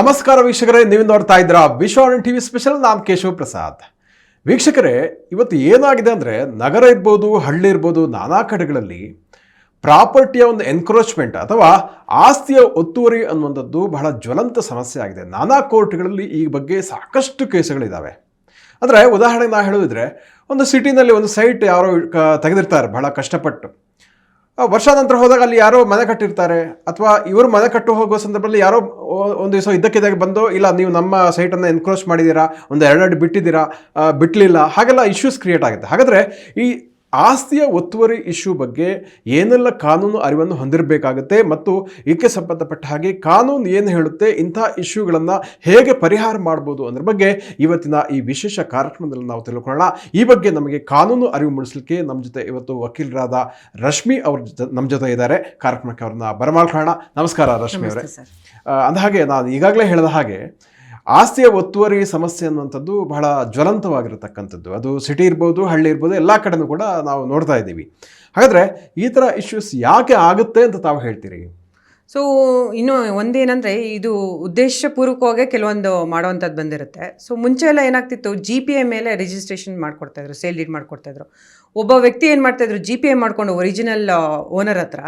ನಮಸ್ಕಾರ ವೀಕ್ಷಕರೇ ನೀವು ನೋಡ್ತಾ ಇದ್ರ ವಿಶ್ವಾಣಿ ಟಿವಿ ಸ್ಪೆಷಲ್, ನಾನು ಕೇಶವ ಪ್ರಸಾದ್. ವೀಕ್ಷಕರೇ, ಇವತ್ತು ಏನಾಗಿದೆ ಅಂದರೆ ನಗರ ಇರ್ಬೋದು, ಹಳ್ಳಿ ಇರ್ಬೋದು, ನಾನಾ ಕಡೆಗಳಲ್ಲಿ ಪ್ರಾಪರ್ಟಿಯ ಒಂದು ಎನ್ಕ್ರೋಚ್ಮೆಂಟ್ ಅಥವಾ ಆಸ್ತಿಯ ಒತ್ತುವರಿ ಅನ್ನುವಂಥದ್ದು ಬಹಳ ಜ್ವಲಂತ ಸಮಸ್ಯೆ ಆಗಿದೆ. ನಾನಾ ಕೋರ್ಟ್ಗಳಲ್ಲಿ ಈ ಬಗ್ಗೆ ಸಾಕಷ್ಟು ಕೇಸುಗಳಿದ್ದಾವೆ ಅಂದರೆ ಉದಾಹರಣೆಗೆ ನಾ ಹೇಳಿದ್ರೆ ಒಂದು ಸಿಟಿನಲ್ಲಿ ಒಂದು ಸೈಟ್ ಯಾರೋ ತೆಗೆದಿರ್ತಾರೆ, ಬಹಳ ಕಷ್ಟಪಟ್ಟು. ವರ್ಷ ನಂತರ ಹೋದಾಗ ಅಲ್ಲಿ ಯಾರೋ ಮನೆ ಕಟ್ಟಿರ್ತಾರೆ. ಅಥವಾ ಇವರು ಮನೆ ಕಟ್ಟು ಹೋಗುವ ಸಂದರ್ಭದಲ್ಲಿ ಯಾರೋ ಒಂದು ದಿವಸ ಇದ್ದಕ್ಕಿದ್ದಾಗ ಬಂದು, ಇಲ್ಲ, ನೀವು ನಮ್ಮ ಸೈಟನ್ನು ಎನ್ಕ್ರೋಚ್ ಮಾಡಿದ್ದೀರಾ, ಒಂದು ಎರಡೆರಡು ಬಿಟ್ಟಿದ್ದೀರಾ ಬಿಟ್ಟಲಿಲ್ಲ ಹಾಗೆಲ್ಲ ಇಶ್ಯೂಸ್ ಕ್ರಿಯೇಟ್ ಆಗುತ್ತೆ. ಹಾಗಾದರೆ ಈ ಆಸ್ತಿಯ ಒತ್ತುವರಿ ಇಶ್ಯೂ ಬಗ್ಗೆ ಏನೆಲ್ಲ ಕಾನೂನು ಅರಿವನ್ನು ಹೊಂದಿರಬೇಕಾಗುತ್ತೆ ಮತ್ತು ಇದಕ್ಕೆ ಸಂಬಂಧಪಟ್ಟ ಹಾಗೆ ಕಾನೂನು ಏನು ಹೇಳುತ್ತೆ ಇಂಥ ಇಶ್ಯೂಗಳನ್ನು ಹೇಗೆ ಪರಿಹಾರ ಮಾಡ್ಬೋದು ಅನ್ನೋದ್ರ ಬಗ್ಗೆ ಇವತ್ತಿನ ಈ ವಿಶೇಷ ಕಾರ್ಯಕ್ರಮದಲ್ಲಿ ನಾವು ತಿಳ್ಕೊಳ್ಳೋಣ. ಈ ಬಗ್ಗೆ ನಮಗೆ ಕಾನೂನು ಅರಿವು ಮೂಡಿಸಲಿಕ್ಕೆ ನಮ್ಮ ಜೊತೆ ಇವತ್ತು ವಕೀಲರಾದ ರಶ್ಮಿ ಅವ್ರ ಜೊತೆ ನಮ್ಮ ಜೊತೆ ಇದ್ದಾರೆ. ಕಾರ್ಯಕ್ರಮಕ್ಕೆ ಅವ್ರನ್ನ ಬರಮಾಡ್ಕೊಳ್ಳೋಣ. ನಮಸ್ಕಾರ ರಶ್ಮಿ ಅವರೇ. ಸರ್. ಅಂದಹಾಗೆ ನಾನು ಈಗಾಗಲೇ ಹೇಳಿದ ಹಾಗೆ ಆಸ್ತಿಯ ಒತ್ತುವರಿ ಸಮಸ್ಯೆ ಅನ್ನುವಂಥದ್ದು ಬಹಳ ಜ್ವಲಂತವಾಗಿರತಕ್ಕಂಥದ್ದು. ಅದು ಸಿಟಿ ಇರ್ಬೋದು, ಹಳ್ಳಿ ಇರ್ಬೋದು, ಎಲ್ಲ ಕಡೆನೂ ಕೂಡ ನಾವು ನೋಡ್ತಾ ಇದ್ದೀವಿ. ಹಾಗಾದರೆ ಈ ಥರ ಇಶ್ಯೂಸ್ ಯಾಕೆ ಆಗುತ್ತೆ ಅಂತ ತಾವು ಹೇಳ್ತೀರಿ? ಸೊ ಇನ್ನು ಒಂದೇನಂದರೆ ಇದು ಉದ್ದೇಶಪೂರ್ವಕವಾಗೇ ಕೆಲವೊಂದು ಮಾಡುವಂಥದ್ದು ಬಂದಿರುತ್ತೆ. ಸೊ ಮುಂಚೆ ಎಲ್ಲ ಏನಾಗ್ತಿತ್ತು ಜಿ ಪಿ ಎ ಮೇಲೆ ರಿಜಿಸ್ಟ್ರೇಷನ್ ಮಾಡ್ಕೊಡ್ತಾಯಿದ್ರು ಸೇಲ್ ಡೀಡ್ ಮಾಡ್ಕೊಡ್ತಾಯಿದ್ರು ಒಬ್ಬ ವ್ಯಕ್ತಿ ಏನು ಮಾಡ್ತಾಯಿದ್ರು ಜಿ ಪಿ ಎ ಮಾಡಿಕೊಂಡು ಒರಿಜಿನಲ್ ಓನರ್ ಹತ್ರ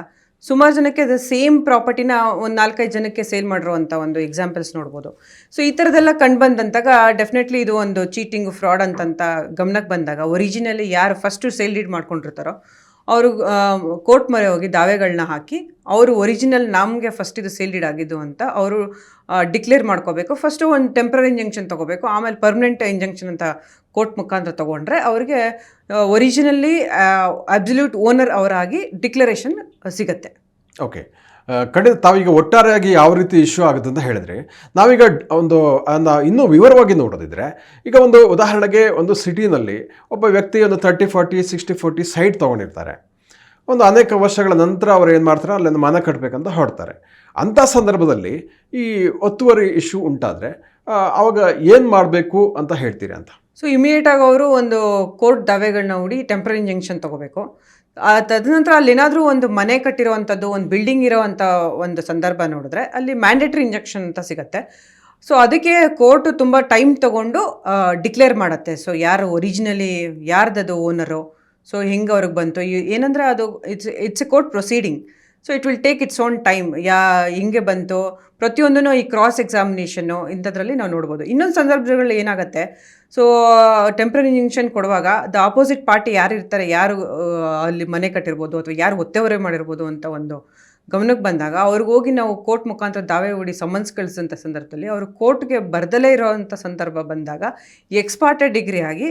ಸುಮಾರು ಜನಕ್ಕೆ ಅದು ಸೇಮ್ ಪ್ರಾಪರ್ಟಿನ ಒಂದು ನಾಲ್ಕೈದು ಜನಕ್ಕೆ ಸೇಲ್ ಮಾಡಿರುವಂಥ ಒಂದು ಎಕ್ಸಾಂಪಲ್ಸ್ ನೋಡ್ಬೋದು. ಸೊ ಈ ಥರದ್ದೆಲ್ಲ ಕಂಡು ಬಂದಂತಾಗ ಡೆಫಿನೆಟ್ಲಿ ಇದು ಒಂದು ಚೀಟಿಂಗ್ ಫ್ರಾಡ್ ಅಂತಂತ ಗಮನಕ್ಕೆ ಬಂದಾಗ ಒರಿಜಿನಲಿ ಯಾರು ಫಸ್ಟು ಸೇಲ್ ಡೀಡ್ ಮಾಡ್ಕೊಂಡಿರ್ತಾರೋ, ಅವರು ಕೋರ್ಟ್ ಮೊರೆ ಹೋಗಿ ದಾವೆಗಳನ್ನ ಹಾಕಿ ಅವರು ಒರಿಜಿನಲ್ ನಮಗೆ ಫಸ್ಟ್ ಇದು ಸೇಲ್ ಡೀಡ್ ಆಗಿದ್ದು ಅಂತ ಅವರು ಡಿಕ್ಲೇರ್ ಮಾಡ್ಕೋಬೇಕು. ಫಸ್ಟು ಒಂದು ಟೆಂಪ್ರರಿ ಇಂಜಂಕ್ಷನ್ ತೊಗೋಬೇಕು, ಆಮೇಲೆ ಪರ್ಮನೆಂಟ್ ಇಂಜೆಕ್ಷನ್ ಅಂತ ಕೋರ್ಟ್ ಮುಖಾಂತರ ತೊಗೊಂಡ್ರೆ ಅವರಿಗೆ ಒರಿಜಿನಲ್ಲಿ ಅಬ್ಸಲ್ಯೂಟ್ ಓನರ್ ಅವರಾಗಿ ಡಿಕ್ಲರೇಷನ್ ಸಿಗತ್ತೆ. ಓಕೆ ಕಡೆ ತಾವೀಗ ಒಟ್ಟಾರೆಯಾಗಿ ಯಾವ ರೀತಿ ಇಶ್ಯೂ ಆಗುತ್ತೆ ಅಂತ ಹೇಳಿದ್ರೆ, ನಾವೀಗ ಒಂದು ಇನ್ನೂ ವಿವರವಾಗಿ ನೋಡೋದಿದ್ರೆ, ಈಗ ಒಂದು ಉದಾಹರಣೆಗೆ ಒಂದು ಸಿಟಿನಲ್ಲಿ ಒಬ್ಬ ವ್ಯಕ್ತಿ ಒಂದು thirty forty sixty forty site ತೊಗೊಂಡಿರ್ತಾರೆ. ಒಂದು ಅನೇಕ ವರ್ಷಗಳ ನಂತರ ಅವ್ರು ಏನು ಮಾಡ್ತಾರೆ? ಅಲ್ಲಿಂದ ಮನೆ ಕಟ್ಟಬೇಕಂತ ಹೊರಡ್ತಾರೆ. ಅಂಥ ಸಂದರ್ಭದಲ್ಲಿ ಈ ಒತ್ತುವರಿ ಇಶ್ಯೂ ಉಂಟಾದರೆ ಆವಾಗ ಏನು ಮಾಡಬೇಕು ಅಂತ ಹೇಳ್ತೀರಿ ಅಂತ? ಸೊ ಇಮಿಡಿಯೇಟಾಗಿ ಅವರು ಒಂದು ಕೋರ್ಟ್ ದಾವೆಗಳನ್ನ ಹೂಡಿ ಟೆಂಪ್ರರಿ ಇಂಜೆಕ್ಷನ್ ತೊಗೋಬೇಕು. ತದನಂತರ ಅಲ್ಲಿ ಏನಾದರೂ ಒಂದು ಮನೆ ಕಟ್ಟಿರೋವಂಥದ್ದು ಒಂದು ಬಿಲ್ಡಿಂಗ್ ಇರೋವಂಥ ಒಂದು ಸಂದರ್ಭ ನೋಡಿದ್ರೆ ಅಲ್ಲಿ ಮ್ಯಾಂಡೇಟ್ರಿ ಇಂಜೆಕ್ಷನ್ ಅಂತ ಸಿಗುತ್ತೆ. ಸೊ ಅದಕ್ಕೆ ಕೋರ್ಟು ತುಂಬ ಟೈಮ್ ತಗೊಂಡು ಡಿಕ್ಲೇರ್ ಮಾಡುತ್ತೆ. ಸೊ ಯಾರು ಒರಿಜಿನಲಿ ಯಾರ್ದದು ಓನರು ಸೊ ಹೆಂಗೆ ಅವ್ರಿಗೆ ಬಂತು? ಏನಂದರೆ ಅದು it's it's a court proceeding so it will take its own time yeah, ಹಿಂಗೆ ಬಂತು? ಪ್ರತಿಯೊಂದೂ ಈ ಕ್ರಾಸ್ ಎಕ್ಸಾಮಿನೇಷನ್ನು ಇಂಥದ್ರಲ್ಲಿ ನಾವು ನೋಡ್ಬೋದು. ಇನ್ನೊಂದು ಸಂದರ್ಭಗಳಲ್ಲಿ ಏನಾಗುತ್ತೆ? ಸೊ ಟೆಂಪ್ರರಿ ಇಂಜೆಕ್ಷನ್ ಕೊಡುವಾಗ ದ ಆಪೋಸಿಟ್ ಪಾರ್ಟಿ ಯಾರು ಇರ್ತಾರೆ, ಯಾರು ಅಲ್ಲಿ ಮನೆ ಕಟ್ಟಿರ್ಬೋದು ಅಥವಾ ಯಾರು ಒತ್ತೆವರೆ ಮಾಡಿರ್ಬೋದು ಅಂತ ಒಂದು ಗಮನಕ್ಕೆ ಬಂದಾಗ ಅವ್ರಿಗೆ ಹೋಗಿ ನಾವು ಕೋರ್ಟ್ ಮುಖಾಂತರ ದಾವೆ ಹೂಡಿ ಸಮನ್ಸ್ ಕಳಿಸಿದಂಥ ಸಂದರ್ಭದಲ್ಲಿ ಅವರು ಕೋರ್ಟ್ಗೆ ಬರ್ದಲೇ ಇರೋವಂಥ ಸಂದರ್ಭ ಬಂದಾಗ ಎಕ್ಸ್ಪಾರ್ಟೆಡ್ ಡಿಗ್ರಿ ಆಗಿ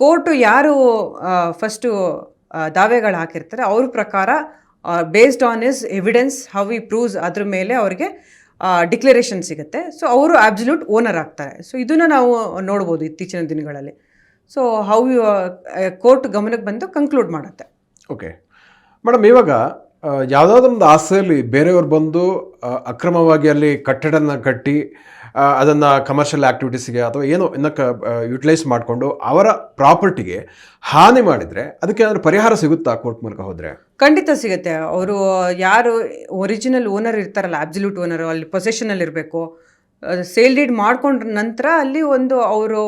ಕೋರ್ಟು ಯಾರು ಫಸ್ಟು ದಾವೆಗಳು ಹಾಕಿರ್ತಾರೆ ಅವ್ರ ಪ್ರಕಾರ based on is evidence how we proves ಅದ್ರ ಮೇಲೆ ಅವ್ರಿಗೆ ಡಿಕ್ಲರೇಷನ್ ಸಿಗುತ್ತೆ. ಸೊ ಅವರು ಆಬ್ಸಲ್ಯೂಟ್ ಓನರ್ ಆಗ್ತಾರೆ. ಸೊ ಇದನ್ನು ನಾವು ನೋಡ್ಬೋದು ಇತ್ತೀಚಿನ ದಿನಗಳಲ್ಲಿ. ಸೊ ಹೌ ಕೋರ್ಟ್ ಗಮನಕ್ಕೆ ಬಂದು ಕನ್ಕ್ಲೂಡ್ ಮಾಡುತ್ತೆ. ಓಕೆ ಮೇಡಮ್ ಇವಾಗ ಯಾವುದಾದ್ರೊಂದು ಆಸ್ತಿಯಲ್ಲಿ ಬೇರೆಯವರು ಬಂದು ಅಕ್ರಮವಾಗಿ ಅಲ್ಲಿ ಕಟ್ಟಡನ ಕಟ್ಟಿ ಅದನ್ನು ಕಮರ್ಷಿಯಲ್ ಆ್ಯಕ್ಟಿವಿಟೀಸ್ಗೆ ಅಥವಾ ಏನೋ ಇನ್ನಕ್ಕೆ ಯುಟಿಲೈಸ್ ಮಾಡಿಕೊಂಡು ಅವರ ಪ್ರಾಪರ್ಟಿಗೆ ಹಾನಿ ಮಾಡಿದರೆ ಅದಕ್ಕೆ ಏನಾದರೂ ಪರಿಹಾರ ಸಿಗುತ್ತಾ ಕೋರ್ಟ್ ಮೂಲಕ ಹೋದರೆ? ಖಂಡಿತ ಸಿಗುತ್ತೆ. ಅವರು ಯಾರು ಒರಿಜಿನಲ್ ಓನರ್ ಇರ್ತಾರಲ್ಲ ಅಬ್ಸಲ್ಯೂಟ್ ಓನರು ಅಲ್ಲಿ ಪೊಸೆಷನಲ್ಲಿ ಇರಬೇಕು. ಸೇಲ್ ಡೀಡ್ ಮಾಡ್ಕೊಂಡ್ರ ನಂತರ ಅಲ್ಲಿ ಒಂದು ಅವರು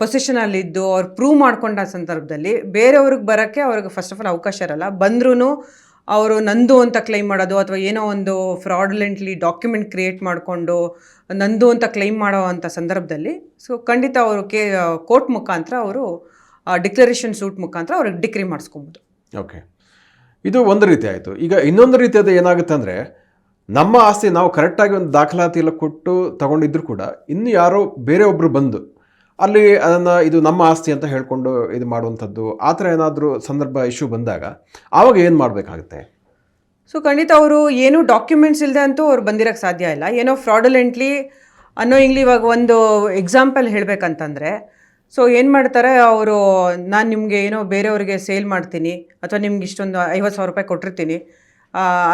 ಪೊಸಿಷನಲ್ಲಿದ್ದು ಅವ್ರು ಪ್ರೂವ್ ಮಾಡ್ಕೊಂಡ ಸಂದರ್ಭದಲ್ಲಿ ಬೇರೆಯವ್ರಿಗೆ ಬರೋಕ್ಕೆ ಅವ್ರಿಗೆ ಫಸ್ಟ್ ಆಫ್ ಆಲ್ ಅವಕಾಶ ಇರಲ್ಲ. ಬಂದ್ರೂ ಅವರು ನಂದು ಅಂತ ಕ್ಲೈಮ್ ಮಾಡೋದು ಅಥವಾ ಏನೋ ಒಂದು ಫ್ರಾಡ್ಲೆಂಟ್ಲಿ ಡಾಕ್ಯುಮೆಂಟ್ ಕ್ರಿಯೇಟ್ ಮಾಡಿಕೊಂಡು ನಂದು ಅಂತ ಕ್ಲೈಮ್ ಮಾಡೋ ಅಂಥ ಸಂದರ್ಭದಲ್ಲಿ ಸೊ ಖಂಡಿತ ಅವರು ಕೇ ಕೋರ್ಟ್ ಮುಖಾಂತರ ಅವರು ಡಿಕ್ಲರೇಷನ್ ಸೂಟ್ ಮುಖಾಂತರ ಅವ್ರಿಗೆ ಡಿಕ್ರಿ ಮಾಡಿಸ್ಕೊಬೋದು. ಓಕೆ ಇದು ಒಂದು ರೀತಿ ಆಯಿತು. ಈಗ ಇನ್ನೊಂದು ರೀತಿಯಾದ ಏನಾಗುತ್ತೆ ಅಂದರೆ, ನಮ್ಮ ಆಸ್ತಿ ನಾವು ಕರೆಕ್ಟಾಗಿ ಒಂದು ದಾಖಲಾತಿ ಎಲ್ಲ ಕೊಟ್ಟು ತಗೊಂಡಿದ್ರು ಕೂಡ ಇನ್ನು ಯಾರೋ ಬೇರೆ ಒಬ್ಬರು ಬಂದು ಅಲ್ಲಿ ಅದನ್ನು ಇದು ನಮ್ಮ ಆಸ್ತಿ ಅಂತ ಹೇಳ್ಕೊಂಡು ಇದು ಮಾಡುವಂಥದ್ದು, ಆ ಥರ ಏನಾದರೂ ಸಂದರ್ಭ ಇಶ್ಯೂ ಬಂದಾಗ ಆವಾಗ ಏನು ಮಾಡಬೇಕಾಗುತ್ತೆ? ಸೊ ಖಂಡಿತ ಅವರು ಏನೂ ಡಾಕ್ಯುಮೆಂಟ್ಸ್ ಇಲ್ಲದೆ ಅಂತೂ ಅವ್ರು ಬಂದಿರೋಕ್ಕೆ ಸಾಧ್ಯ ಇಲ್ಲ. ಏನೋ ಫ್ರಾಡುಲೆಂಟ್ಲಿ ಅನ್ನೋಯಿಂಗ್ಲಿ ಇವಾಗ ಒಂದು ಎಕ್ಸಾಂಪಲ್ ಹೇಳಬೇಕಂತಂದರೆ ಸೊ ಏನು ಮಾಡ್ತಾರೆ? ಅವರು, ನಾನು ನಿಮಗೆ ಏನೋ ಬೇರೆಯವ್ರಿಗೆ ಸೇಲ್ ಮಾಡ್ತೀನಿ, ಅಥವಾ ನಿಮ್ಗೆ ಇಷ್ಟೊಂದು ಐವತ್ತು ಸಾವಿರ ರೂಪಾಯಿ ಕೊಟ್ಟಿರ್ತೀನಿ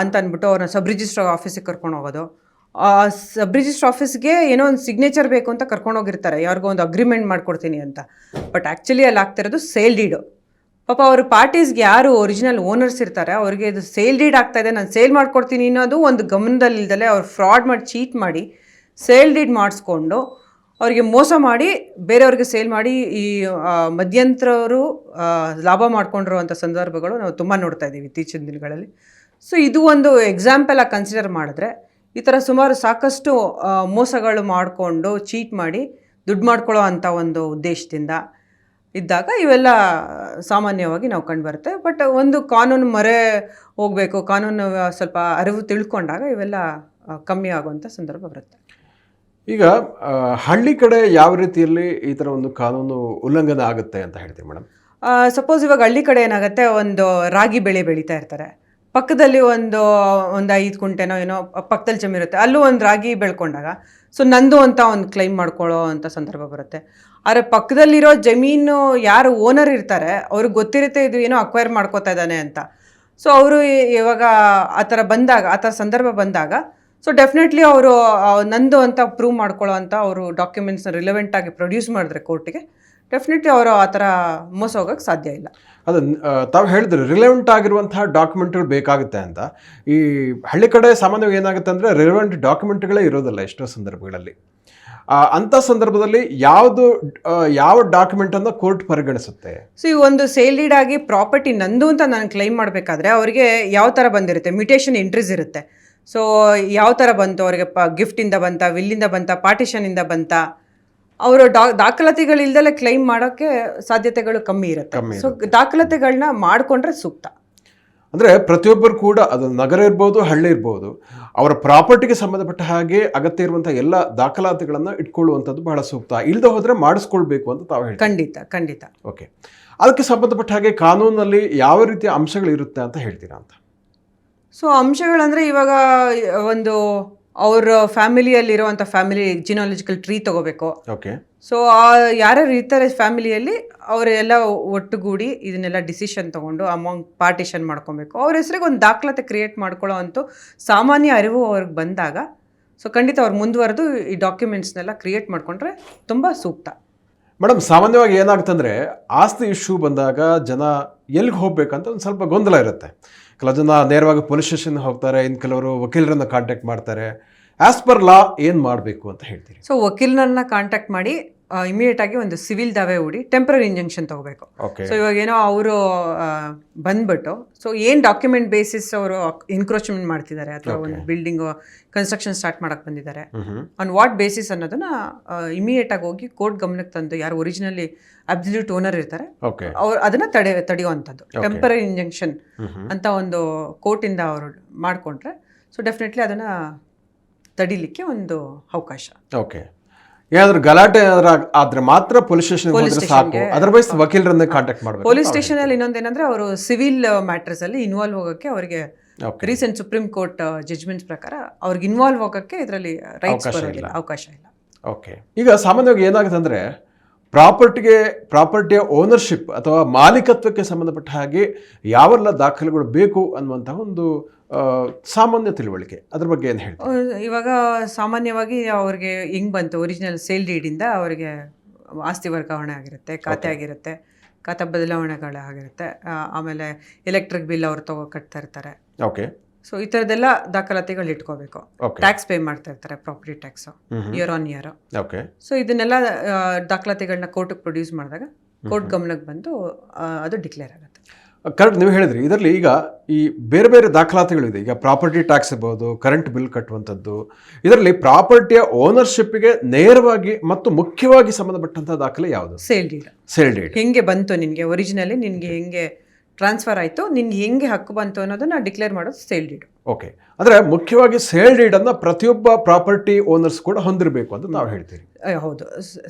ಅಂತ ಅಂದ್ಬಿಟ್ಟು ಅವ್ರನ್ನ ಸಬ್ ರಿಜಿಸ್ಟ್ರ್ ಆಫೀಸಿಗೆ ಕರ್ಕೊಂಡು ಹೋಗೋದು. ಸಬ್ ರಿಜಿಸ್ಟ್ರ್ ಆಫೀಸ್ಗೆ ಏನೋ ಒಂದು ಸಿಗ್ನೇಚರ್ ಬೇಕು ಅಂತ ಕರ್ಕೊಂಡು ಹೋಗಿರ್ತಾರೆ. ಯಾರಿಗೋ ಒಂದು ಅಗ್ರಿಮೆಂಟ್ ಮಾಡ್ಕೊಡ್ತೀನಿ ಅಂತ. ಬಟ್ ಆ್ಯಕ್ಚುಲಿ ಅಲ್ಲಿ ಆಗ್ತಿರೋದು ಸೇಲ್ ಡೀಡು ಪಾಪ ಅವ್ರ ಪಾರ್ಟೀಸ್ಗೆ ಯಾರು ಒರಿಜಿನಲ್ ಓನರ್ಸ್ ಇರ್ತಾರೆ, ಅವ್ರಿಗೆ ಇದು ಸೇಲ್ ಡೀಡ್ ಆಗ್ತಾ ನಾನು ಸೇಲ್ ಮಾಡ್ಕೊಡ್ತೀನಿ ಅನ್ನೋದು ಒಂದು ಗಮನದಲ್ಲಿಲ್ದಲೆ ಅವ್ರು ಫ್ರಾಡ್ ಮಾಡಿ ಚೀಟ್ ಮಾಡಿ ಸೇಲ್ ಡೀಡ್ ಮಾಡಿಸ್ಕೊಂಡು ಅವರಿಗೆ ಮೋಸ ಮಾಡಿ, ಬೇರೆಯವ್ರಿಗೆ ಸೇಲ್ ಮಾಡಿ, ಈ ಮಧ್ಯಂತರವರು ಲಾಭ ಮಾಡ್ಕೊಂಡಿರುವಂಥ ಸಂದರ್ಭಗಳು ನಾವು ತುಂಬ ನೋಡ್ತಾ ಇದ್ದೀವಿ ಇತ್ತೀಚಿನ ದಿನಗಳಲ್ಲಿ. ಸೊ ಇದು ಒಂದು ಎಕ್ಸಾಂಪಲ್ ಆಗಿ ಕನ್ಸಿಡರ್ ಮಾಡಿದ್ರೆ, ಈ ಥರ ಸುಮಾರು ಸಾಕಷ್ಟು ಮೋಸಗಳು ಮಾಡಿಕೊಂಡು ಚೀಟ್ ಮಾಡಿ, ದುಡ್ಡು ಮಾಡ್ಕೊಳ್ಳೋ ಅಂಥ ಒಂದು ಉದ್ದೇಶದಿಂದ ಇದ್ದಾಗ ಇವೆಲ್ಲ ಸಾಮಾನ್ಯವಾಗಿ ನಾವು ಕಂಡುಬರುತ್ತೆ. ಬಟ್ ಒಂದು ಕಾನೂನು ಮರೆ ಹೋಗಬೇಕು, ಕಾನೂನು ಸ್ವಲ್ಪ ಅರಿವು ತಿಳ್ಕೊಂಡಾಗ ಇವೆಲ್ಲ ಕಮ್ಮಿ ಆಗುವಂಥ ಸಂದರ್ಭ ಬರುತ್ತೆ. ಈಗ ಹಳ್ಳಿ ಕಡೆ ಯಾವ ರೀತಿಯಲ್ಲಿ ಈ ಥರ ಒಂದು ಕಾನೂನು ಉಲ್ಲಂಘನೆ ಆಗುತ್ತೆ ಅಂತ ಹೇಳ್ತೀವಿ ಮೇಡಮ್? ಸಪೋಸ್ ಇವಾಗ ಹಳ್ಳಿ ಕಡೆ ಏನಾಗುತ್ತೆ, ಒಂದು ರಾಗಿ ಬೆಳೆ ಬೆಳೀತಾ ಇರ್ತಾರೆ. ಪಕ್ಕದಲ್ಲಿ ಒಂದು ಒಂದು ಐದು ಕುಂಟೆನೋ ಏನೋ ಪಕ್ಕದಲ್ಲಿ ಜಮೀರುತ್ತೆ ಅಲ್ಲೂ ಒಂದು ರಾಗಿ ಬೆಳ್ಕೊಂಡಾಗ ಸೊ ನಂದು ಅಂತ ಒಂದು ಕ್ಲೈಮ್ ಮಾಡ್ಕೊಳ್ಳೋ ಅಂತ ಸಂದರ್ಭ ಬರುತ್ತೆ. ಆದರೆ ಪಕ್ಕದಲ್ಲಿರೋ ಜಮೀನು ಯಾರು ಓನರ್ ಇರ್ತಾರೆ, ಅವ್ರಿಗೆ ಗೊತ್ತಿರುತ್ತೆ ಇದು ಏನೋ ಅಕ್ವೈರ್ ಮಾಡ್ಕೋತಾ ಇದ್ದಾನೆ ಅಂತ. ಸೊ ಅವರು ಇವಾಗ ಆ ಥರ ಬಂದಾಗ, ಆ ಥರ ಸಂದರ್ಭ ಬಂದಾಗ ಸೊ ಡೆಫಿನೆಟ್ಲಿ ಅವರು ನಂದು ಅಂತ ಪ್ರೂವ್ ಮಾಡ್ಕೊಳ್ಳೋ ಅಂತ ಅವರು ಡಾಕ್ಯುಮೆಂಟ್ಸ್ನ ರಿಲೆವೆಂಟ್ ಆಗಿ ಪ್ರೊಡ್ಯೂಸ್ ಮಾಡಿದ್ರೆ ಕೋರ್ಟಿಗೆ ಡೆಫಿನೆಟ್ಲಿ ಅವರು ಆ ಥರ ಮೋಸ ಹೋಗೋಕ್ಕೆ ಸಾಧ್ಯ ಇಲ್ಲ. ಅದು ತಾವು ಹೇಳಿದ್ರು ರಿಲೆವೆಂಟ್ ಆಗಿರುವಂತಹ ಡಾಕ್ಯುಮೆಂಟ್ಗಳು ಬೇಕಾಗುತ್ತೆ ಅಂತ. ಈ ಹಳ್ಳಿ ಕಡೆ ಸಾಮಾನ್ಯವಾಗಿ ಏನಾಗುತ್ತೆ ಅಂದರೆ ರಿಲೆವೆಂಟ್ ಡಾಕ್ಯುಮೆಂಟ್ಗಳೇ ಇರೋದಿಲ್ಲ ಎಷ್ಟೋ ಸಂದರ್ಭಗಳಲ್ಲಿ. ಅಂಥ ಸಂದರ್ಭದಲ್ಲಿ ಯಾವುದು ಯಾವ ಯಾವ ಡಾಕ್ಯುಮೆಂಟನ್ನು ಕೋರ್ಟ್ ಪರಿಗಣಿಸುತ್ತೆ? ಸೊ ಈ ಒಂದು ಸೇಲ್ ಡೀಡ್ ಆಗಿ ಪ್ರಾಪರ್ಟಿ ನಂದು ಅಂತ ನಾನು ಕ್ಲೈಮ್ ಮಾಡಬೇಕಾದ್ರೆ ಅವರಿಗೆ ಯಾವ ಥರ ಬಂದಿರುತ್ತೆ ಮ್ಯೂಟೇಷನ್ ಎಂಟ್ರೀಸ್ ಇರುತ್ತೆ. ಸೊ ಯಾವ ಥರ ಬಂತು? ಅವರಿಗೆ ಪ ಗಿಫ್ಟಿಂದ ಬಂತ ವಿಲ್ಲಿಂದ ಬಂತ ಪಾರ್ಟಿಷನಿಂದ ಬಂತ? ಅವರು ಡಾ ದಾಖಲಾತಿಗಳಿಲ್ದಲೆ ಕ್ಲೈಮ್ ಮಾಡೋಕ್ಕೆ ಸಾಧ್ಯತೆಗಳು ಕಮ್ಮಿ ಇರುತ್ತೆ. ಸೊ ದಾಖಲಾತಿಗಳನ್ನ ಮಾಡಿಕೊಂಡ್ರೆ ಸೂಕ್ತ. ಅಂದರೆ ಪ್ರತಿಯೊಬ್ಬರು ಕೂಡ ಅದು ನಗರ ಇರ್ಬೋದು ಹಳ್ಳಿ ಇರ್ಬೋದು ಅವರ ಪ್ರಾಪರ್ಟಿಗೆ ಸಂಬಂಧಪಟ್ಟ ಹಾಗೆ ಅಗತ್ಯ ಇರುವಂಥ ಎಲ್ಲ ದಾಖಲಾತಿಗಳನ್ನು ಇಟ್ಕೊಳ್ಳುವಂಥದ್ದು ಬಹಳ ಸೂಕ್ತ. ಇಲ್ಲದೆ ಹೋದರೆ ಮಾಡಿಸ್ಕೊಳ್ಬೇಕು ಅಂತ ತಾವು ಹೇಳಿ ಖಂಡಿತ ಖಂಡಿತ. ಓಕೆ ಅದಕ್ಕೆ ಸಂಬಂಧಪಟ್ಟ ಹಾಗೆ ಕಾನೂನಲ್ಲಿ ಯಾವ ರೀತಿಯ ಅಂಶಗಳು ಇರುತ್ತೆ ಅಂತ ಹೇಳ್ತೀರಾ ಅಂತ? ಸೊ ಅಂಶಗಳಂದರೆ ಇವಾಗ ಒಂದು ಅವ್ರ ಫ್ಯಾಮಿಲಿಯಲ್ಲಿರುವಂಥ ಫ್ಯಾಮಿಲಿ ಜಿನಾಲಜಿಕಲ್ ಟ್ರೀ ತಗೋಬೇಕು. ಓಕೆ ಸೊ ಯಾರ್ಯಾರು ಇರ್ತಾರೆ ಫ್ಯಾಮಿಲಿಯಲ್ಲಿ ಅವರೆಲ್ಲ ಒಟ್ಟುಗೂಡಿ ಇದನ್ನೆಲ್ಲ ಡಿಸಿಷನ್ ತಗೊಂಡು ಅಮೌಂಟ್ ಪಾರ್ಟಿಷನ್ ಮಾಡ್ಕೊಬೇಕು. ಅವ್ರ ಹೆಸರಿಗೆ ಒಂದು ದಾಖಲಾತಿ ಕ್ರಿಯೇಟ್ ಮಾಡ್ಕೊಳ್ಳೋ ಅಂತು ಸಾಮಾನ್ಯ ಅರಿವು ಅವ್ರಿಗೆ ಬಂದಾಗ ಸೊ ಖಂಡಿತ ಅವ್ರು ಮುಂದುವರೆದು ಈ ಡಾಕ್ಯುಮೆಂಟ್ಸ್ನೆಲ್ಲ ಕ್ರಿಯೇಟ್ ಮಾಡಿಕೊಂಡ್ರೆ ತುಂಬ ಸೂಕ್ತ. ಮೇಡಮ್ ಸಾಮಾನ್ಯವಾಗಿ ಏನಾಗುತ್ತಂದ್ರೆ ಆಸ್ತಿ ಇಶ್ಯೂ ಬಂದಾಗ ಜನ ಎಲ್ಲಿಗೆ ಹೋಗ್ಬೇಕಂತ ಒಂದು ಸ್ವಲ್ಪ ಗೊಂದಲ ಇರುತ್ತೆ. ಕೆಲವು ಜನ ನೇರವಾಗಿ ಪೊಲೀಸ್ ಸ್ಟೇಷನ್ ಹೋಗ್ತಾರೆ ಇನ್ನು ಕೆಲವರು ವಕೀಲರನ್ನ ಕಾಂಟ್ಯಾಕ್ಟ್ ಮಾಡ್ತಾರೆ. ಆಸ್ ಪರ್ ಲಾ ಏನು ಮಾಡಬೇಕು ಅಂತ ಹೇಳ್ತೀರಿ? ಸೊ ವಕೀಲನನ್ನ ಕಾಂಟ್ಯಾಕ್ಟ್ ಮಾಡಿ ಇಮಿಡಿಯೇಟ್ ಆಗಿ ಒಂದು ಸಿವಿಲ್ ದಾವೆ ಹೂಡಿ ಟೆಂಪ್ರರಿ ಇಂಜೆಕ್ಷನ್ ತಗೋಬೇಕು. ಸೊ ಇವಾಗ ಏನೋ ಅವರು ಬಂದ್ಬಿಟ್ಟು ಸೊ ಏನು ಡಾಕ್ಯುಮೆಂಟ್ ಬೇಸಿಸ್ ಅವರು ಎನ್ಕ್ರೋಚ್ಮೆಂಟ್ ಮಾಡ್ತಿದ್ದಾರೆ ಅಥವಾ ಒಂದು ಬಿಲ್ಡಿಂಗ್ ಕನ್ಸ್ಟ್ರಕ್ಷನ್ ಸ್ಟಾರ್ಟ್ ಮಾಡಕ್ ಬಂದಿದ್ದಾರೆ? ಆನ್ ವಾಟ್ ಬೇಸಿಸ್ ಅನ್ನೋದನ್ನ ಇಮಿಡಿಯೇಟ್ ಆಗಿ ಹೋಗಿ ಕೋರ್ಟ್ ಗಮನಕ್ಕೆ ತಂದು ಯಾರು ಒರಿಜಿನಲಿ ಅಬ್ಸಲ್ಯೂಟ್ ಓನರ್ ಇರ್ತಾರೆ ಅವ್ರು ಅದನ್ನ ತಡೆ ತಡೆಯುವಂಥದ್ದು. ಟೆಂಪರರಿ ಇಂಜೆಕ್ಷನ್ ಅಂತ ಒಂದು ಕೋರ್ಟಿಂದ ಅವರು ಮಾಡಿಕೊಂಡ್ರೆ ಸೊ ಡೆಫಿನೆಟ್ಲಿ ಅದನ್ನ ತಡಿಲಿಕ್ಕೆ ಒಂದು ಅವಕಾಶ. ಓಕೆ ಏನಾದ್ರು ಗಲಾಟೆ ಏನಾದ್ರು ಆದ್ರೆ ಮಾತ್ರ ಪೊಲೀಸ್ ಸ್ಟೇಷನ್ ಹೋದ್ರೆ ಸಾಕು. ಅದರ್ವೈಸ್ ವಕೀಲರನ್ನ ಕಾಂಟ್ಯಾಕ್ಟ್ ಮಾಡಬೇಕು. ಪೊಲೀಸ್ ಸ್ಟೇಷನ್ ಅಲ್ಲಿ ಇನ್ನೊಂದೇನಂದ್ರೆ ಅವರು ಸಿವಿಲ್ ಮ್ಯಾಟರ್ಸ್ ಅಲ್ಲಿ ಇನ್ವಾಲ್ವ್ ಹೋಗಕ್ಕೆ ಅವರಿಗೆ ರೀಸೆಂಟ್ ಸುಪ್ರೀಂ ಕೋರ್ಟ್ ಜಜ್ಮೆಂಟ್ ಪ್ರಕಾರ ಅವ್ರಿಗೆ ಇನ್ವಾಲ್ವ್ ಹೋಗಕ್ಕೆ ಇದರಲ್ಲಿ ರೈಟ್ಸ್ ಅವಕಾಶ ಬರೋದಿಲ್ಲ ಅವಕಾಶ ಇಲ್ಲ. ಓಕೆ ಈಗ ಸಾಮಾನ್ಯವಾಗಿ ಏನಾಗುತ್ತೆ ಅಂದರೆ ಪ್ರಾಪರ್ಟಿಗೆ ಪ್ರಾಪರ್ಟಿಯ ಓನರ್ಶಿಪ್ ಅಥವಾ ಮಾಲೀಕತ್ವಕ್ಕೆ ಸಂಬಂಧಪಟ್ಟ ಹಾಗೆ ಯಾವೆಲ್ಲ ದಾಖಲೆಗಳು ಬೇಕು ಅನ್ನುವಂತಹ ಒಂದು ಸಾಮಾನ್ಯ ತಿಳುವಳಿಕೆ. ಅದ್ರ ಬಗ್ಗೆ ಏನು ಹೇಳಿ ಇವಾಗ ಸಾಮಾನ್ಯವಾಗಿ ಅವ್ರಿಗೆ ಹಿಂಗ್ ಬಂತು ಒರಿಜಿನಲ್ ಸೇಲ್ ಡೀಡಿಂದ ಅವರಿಗೆ ಆಸ್ತಿ ವರ್ಗಾವಣೆ ಆಗಿರುತ್ತೆ ಖಾತೆ ಆಗಿರುತ್ತೆ ಖಾತೆ ಬದಲಾವಣೆಗಳು ಆಗಿರುತ್ತೆ ಆಮೇಲೆ ಎಲೆಕ್ಟ್ರಿಕ್ ಬಿಲ್ ಅವ್ರು ತಗೋ ಕಟ್ತಾ ಇರ್ತಾರೆ. ಓಕೆ ಸೊ ಈ ಥರದ್ದೆಲ್ಲ ದಾಖಲಾತಿಗಳು ಇಟ್ಕೋಬೇಕು. ಟ್ಯಾಕ್ಸ್ ಪೇ ಮಾಡ್ತಾ ಇರ್ತಾರೆ property tax year on year okay so ಇದನ್ನೆಲ್ಲ ದಾಖಲಾತಿಗಳನ್ನ ಕೋರ್ಟಿಗೆ ಪ್ರೊಡ್ಯೂಸ್ ಮಾಡಿದಾಗ ಕೋರ್ಟ್ ಗಮನಕ್ಕೆ ಬಂದು ಅದು ಡಿಕ್ಲೇರ್ ಆಗುತ್ತೆ. ಕರೆಕ್ಟ್ ನೀವು ಹೇಳಿದ್ರಿ. ಇದರಲ್ಲಿ ಈಗ ಈ ಬೇರೆ ಬೇರೆ ದಾಖಲಾತಿಗಳಿದೆ. ಈಗ ಪ್ರಾಪರ್ಟಿ ಟ್ಯಾಕ್ಸ್ ಇರ್ಬೋದು ಕರೆಂಟ್ ಬಿಲ್ ಕಟ್ಟುವಂಥದ್ದು. ಇದರಲ್ಲಿ ಪ್ರಾಪರ್ಟಿಯ ಓನರ್ಶಿಪ್ಗೆ ನೇರವಾಗಿ ಮತ್ತು ಮುಖ್ಯವಾಗಿ ಸಂಬಂಧಪಟ್ಟಂತಹ ದಾಖಲೆ ಯಾವುದು? ಸೇಲ್ ಡೀಡ್ ಸೇಲ್ ಡೇಟ್ ಹೆಂಗೆ ಬಂತು ನಿನಗೆ? ಒರಿಜಿನಲಿ ನಿನಗೆ ಹೆಂಗೆ ಟ್ರಾನ್ಸ್ಫರ್ ಆಯಿತು ನಿನ್ಗೆ ಹೆಂಗೆ ಹಕ್ಕು ಬಂತು ಅನ್ನೋದನ್ನ ಡಿಕ್ಲೇರ್ ಮಾಡೋದು ಸೇಲ್ ಡೀಡ್ ಓಕೆ ಅಂದರೆ ಮುಖ್ಯವಾಗಿ ಸೇಲ್ ಡೀಡನ್ನು ಪ್ರತಿಯೊಬ್ಬ ಪ್ರಾಪರ್ಟಿ ಓನರ್ಸ್ ಕೂಡ ಹೊಂದಿರಬೇಕು ಅಂತ ನಾವು ಹೇಳ್ತೀವಿ. ಹೌದು.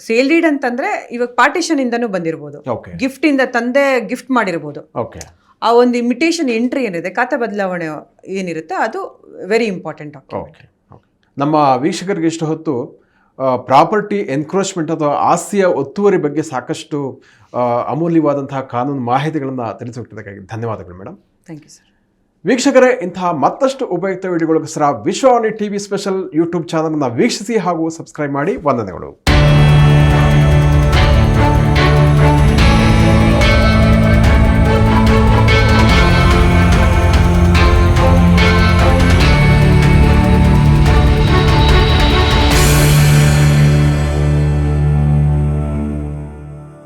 ಸೇಲ್ ಡೀಡ್ ಅಂತಂದ್ರೆ ಇವಾಗ ಪಾರ್ಟಿಷನ್ ಇಂದನೂ ಬಂದಿರ್ಬೋದು. ಗಿಫ್ಟ್ ಇಂದ ತಂದೆ ಗಿಫ್ಟ್ ಮಾಡಿರ್ಬೋದು. ಓಕೆ ಆ ಒಂದು ಇಮಿಟೇಷನ್ ಎಂಟ್ರಿ ಏನಿದೆ ಖಾತೆ ಬದಲಾವಣೆ ಏನಿರುತ್ತೆ ಅದು ವೆರಿ ಇಂಪಾರ್ಟೆಂಟ್ ಓಕೆ ಓಕೆ ನಮ್ಮ ವೀಕ್ಷಕರಿಗೆ ಇಷ್ಟು ಹೊತ್ತು ಪ್ರಾಪರ್ಟಿ ಎನ್ಕ್ರೋಚ್ಮೆಂಟ್ ಅಥವಾ ಆಸ್ತಿಯ ಒತ್ತುವರಿ ಬಗ್ಗೆ ಸಾಕಷ್ಟು ಅಮೂಲ್ಯವಾದಂತಹ ಕಾನೂನು ಮಾಹಿತಿಗಳನ್ನು ತಿಳಿಸಿಕೊಟ್ಟಿದ್ದಕ್ಕಾಗಿ ಧನ್ಯವಾದಗಳು ಮೇಡಮ್ ಥ್ಯಾಂಕ್ ಯು ಸರ್ ವೀಕ್ಷಕರೇ ಇಂತಹ ಮತ್ತಷ್ಟು ಉಪಯುಕ್ತ ವಿಡಿಯೋಗಳಿಗೋಸ್ಕರ Vishwavani T V special YouTube ಚಾನಲ್ನ ವೀಕ್ಷಿಸಿ ಹಾಗೂ ಸಬ್ಸ್ಕ್ರೈಬ್ ಮಾಡಿ ವಂದನೆಗಳು.